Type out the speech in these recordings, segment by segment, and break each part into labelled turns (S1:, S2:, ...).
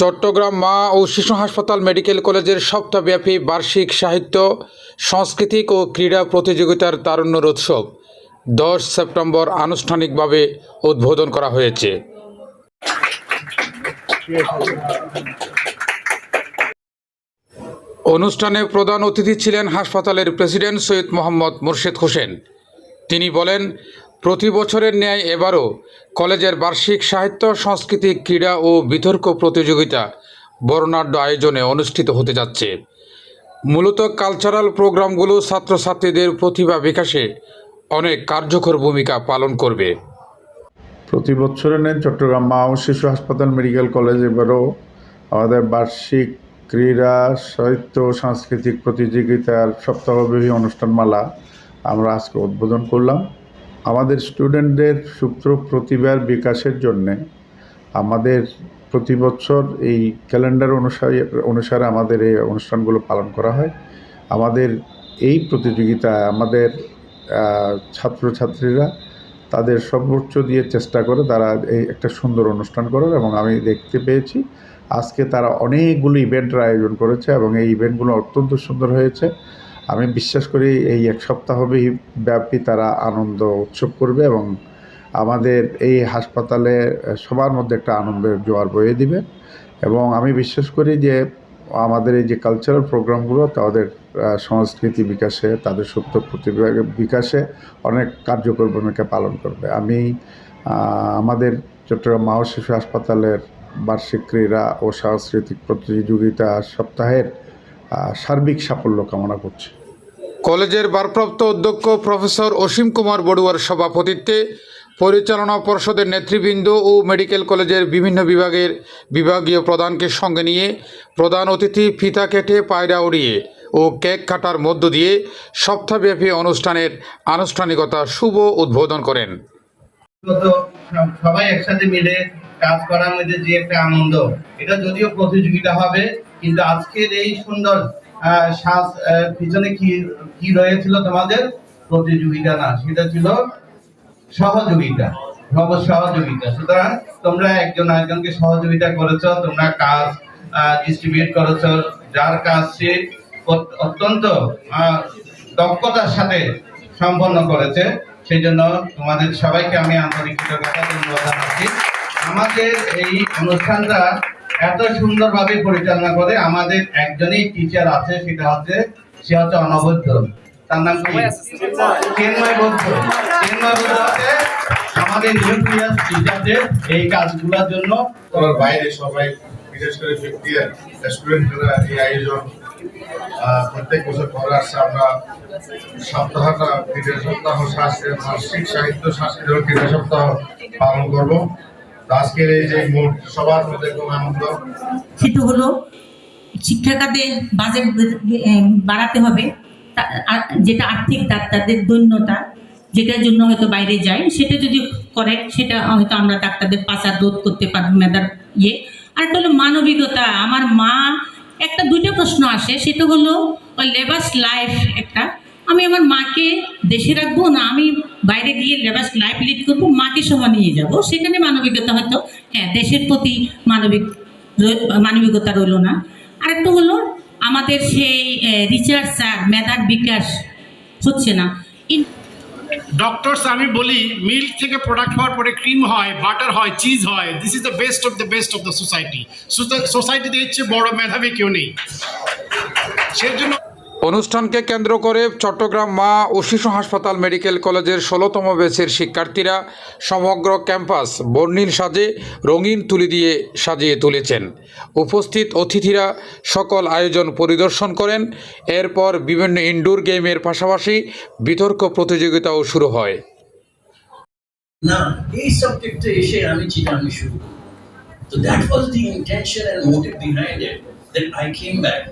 S1: চট্টগ্রাম মা ও শিশু হাসপাতাল মেডিকেল কলেজের সপ্তাহব্যাপী বার্ষিক সাহিত্য, সাংস্কৃতিক ও ক্রীড়া প্রতিযোগিতার তারুণ্য উৎসব দশ সেপ্টেম্বর আনুষ্ঠানিকভাবে উদ্বোধন করা হয়েছে। অনুষ্ঠানে প্রধান অতিথি ছিলেন হাসপাতালের প্রেসিডেন্ট সৈয়দ মোহাম্মদ মুর্শেদ হোসেন। তিনি বলেন প্রতি বছরের ন্যায় এবারও কলেজের বার্ষিক সাহিত্য সাংস্কৃতিক ক্রীড়া ও বিতর্ক প্রতিযোগিতা বর্ণাঢ্য আয়োজনে অনুষ্ঠিত হতে যাচ্ছে। মূলত কালচারাল প্রোগ্রামগুলো ছাত্রছাত্রীদের প্রতিভা বিকাশে অনেক কার্যকর ভূমিকা পালন করবে।
S2: প্রতি বছরের ন্যায় চট্টগ্রাম মা ও শিশু হাসপাতাল মেডিকেল কলেজ এবারও আমাদের বার্ষিক ক্রীড়া, সাহিত্য সাংস্কৃতিক প্রতিযোগিতার সপ্তাহব্যাপী অনুষ্ঠানমালা আমরা আজকে উদ্বোধন করলাম। আমাদের স্টুডেন্টদের সুপ্ত প্রতিভার বিকাশের জন্যে আমাদের প্রতি বছর এই ক্যালেন্ডার অনুসারে অনুসারে আমাদের এই অনুষ্ঠানগুলো পালন করা হয়। আমাদের এই প্রতিযোগিতায় আমাদের ছাত্রছাত্রীরা তাদের সর্বোচ্চ দিয়ে চেষ্টা করে তারা এই একটা সুন্দর অনুষ্ঠান করার এবং আমি দেখতে পেয়েছি, আজকে তারা অনেকগুলো ইভেন্টের আয়োজন করেছে এবং এই ইভেন্টগুলো অত্যন্ত সুন্দর হয়েছে। আমি বিশ্বাস করি এই এক সপ্তাহ ব্যাপী তারা আনন্দ উৎসব করবে এবং আমাদের এই হাসপাতালে সবার মধ্যে একটা আনন্দের জোয়ার বয়ে দিবে। এবং আমি বিশ্বাস করি যে আমাদের এই যে কালচারাল প্রোগ্রামগুলো তাদের সংস্কৃতি বিকাশে, তাদের সুপ্ত প্রতিভা বিকাশে অনেক কার্যকর ভূমিকা পালন করবে। আমি আমাদের চট্টগ্রাম মা শিশু হাসপাতালের বার্ষিক ক্রীড়া ও সাংস্কৃতিক প্রতিযোগিতা সপ্তাহের সার্বিক সাফল্য কামনা করছি।
S1: কলেজের ভারপ্রাপ্ত অধ্যক্ষ প্রফেসর অসীম কুমার বড়ুয়ার সভাপতিত্বে পরিচালনা পর্ষদের নেতৃবৃন্দ ও মেডিকেল কলেজের বিভিন্ন বিভাগের বিভাগীয় প্রধানকে সঙ্গে নিয়ে প্রধান অতিথি ফিতা কেটে পায়রা উড়িয়ে ও কেক কাটার মধ্য দিয়ে সপ্তাহব্যাপী অনুষ্ঠানের আনুষ্ঠানিকতা শুভ উদ্বোধন করেন।
S3: সবাই একসাথে মিলে কাজ করার মধ্যে যে একটা আনন্দ, এটা যদিও প্রতিযোগিতা হবে, কিন্তু আজকের এই সুন্দর সাজ পিছনে কি কি রয়েছিল তোমাদের প্রতিযোগিতা? না, সেটা ছিল সহযোগিতা সব সহযোগিতা। সুতরাং তোমরা একজন আরেকজনকে সহযোগিতা করেছ, তোমরা কাজ ডিস্ট্রিবিউট করেছ, যার কাজ সে অত্যন্ত দক্ষতার সাথে সম্পন্ন করেছে সেই জন্য তোমাদের সবাইকে আমি আন্তরিক কৃতজ্ঞতা, ধন্যবাদ জানাচ্ছি। আমাদের এই অনুষ্ঠানটা এত সুন্দরভাবে পরিচালনা করে আমাদের একজনই টিচার আছে সেটা হচ্ছে সে হচ্ছে অনবদ্য। তার নাম কি? বৌদ্ধ। বৌদ্ধ। আমাদের নিউক্লিয়াস টিচারদের এই কাজগুলোর জন্য
S4: বাইরে সবাই বিশেষ করে ইয়ার স্টুডেন্টরা এই আয়োজন আহ, প্রত্যেক বছর করে আসছে আমরা সপ্তাহটা ক্রীড়া সপ্তাহ শাস্ত্রের মাসিক সাহিত্য সাংস্কৃতিক ক্রীড়া সপ্তাহ পালন করব। আজকের এই যে সবার মধ্যে খুব আনন্দ।
S5: সেটা হলো শিক্ষাখাতে বাজেট বাড়াতে হবে। যেটা আর্থিক ডাক্তারদের দৈন্যতা, যেটার জন্য হয়তো বাইরে যায়, সেটা যদি করে, সেটা হয়তো আমরা ডাক্তারদের পাচার রোধ করতে পারব মেধার ইয়ে। আর একটা হলো মানবিকতা। আমার মা, একটা দুইটা প্রশ্ন আসে, সেটা হলো লেবাস লাইফ একটা আমার মাকে দেশে রাখব না, আমি বাইরে গিয়ে লেবাস লাইফ লিড করব, মাকে সময় নিয়ে যাব। সেখানে মানবিকতা হয়তো হ্যাঁ দেশের প্রতি মানবিক মানবিকতা রইল না। আরেকটা হলো, আমাদের সেই রিচার্জ স্যার, মেধার বিকাশ হচ্ছে না।
S6: ডক্টরস আমি বলি মিল্ক থেকে প্রোডাক্ট হওয়ার পরে ক্রিম হয় বাটার হয় চিজ হয় this is the best of the best of the society সোসাইটিতে হচ্ছে বড় মেধাবী কেউ নেই। সেই জন্য
S1: অনুষ্ঠানকে কেন্দ্র করে চট্টগ্রাম মা ও শিশু হাসপাতাল মেডিকেল কলেজের ষোলোতম ব্যাচের শিক্ষার্থীরা সমগ্র ক্যাম্পাস বর্ণিল সাজে, রঙিন তুলি দিয়ে সাজিয়ে তুলেছেন। উপস্থিত অতিথিরা সকল আয়োজন পরিদর্শন করেন। এরপর বিভিন্ন ইনডোর গেমের পাশাপাশি বিতর্ক প্রতিযোগিতাও শুরু হয়।
S7: না, এই সাবজেক্টে এসে আমি শুরু তো that was the intention motive behind it that I came back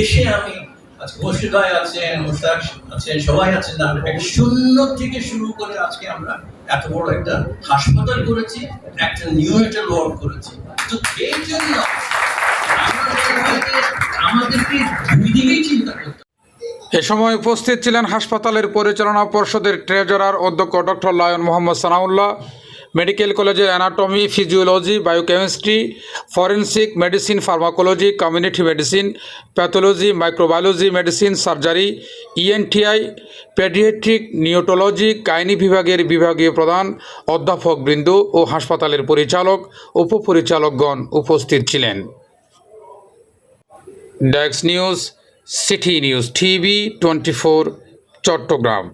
S7: এসে আমি বসুদায় আছেন আছেন সবাই আছেন শূন্য থেকে শুরু করে আজকে আমরা এত বড় একটা হাসপাতাল করেছি, একটা করেছি। তো এই জন্য আমাদেরকে দুই দিকেই চিন্তা করতে
S1: এ সময় উপস্থিত ছিলেন হাসপাতালের পরিচালনা পর্ষদের ট্রেজারার অধ্যক্ষ doctor lion Mohammad Sanaullah medical কলেজের anatomy, physiology, biochemistry, forensic medicine, pharmacology, community medicine, pathology, microbiology medicine, surgery, ENT, paediatric নিউটোলজি gynae বিভাগের বিভাগীয় প্রধান, অধ্যাপক বৃন্দ ও হাসপাতালের পরিচালক, উপপরিচালকগণ উপস্থিত ছিলেন। ডেক্স news, city news TV, twenty Chattogram.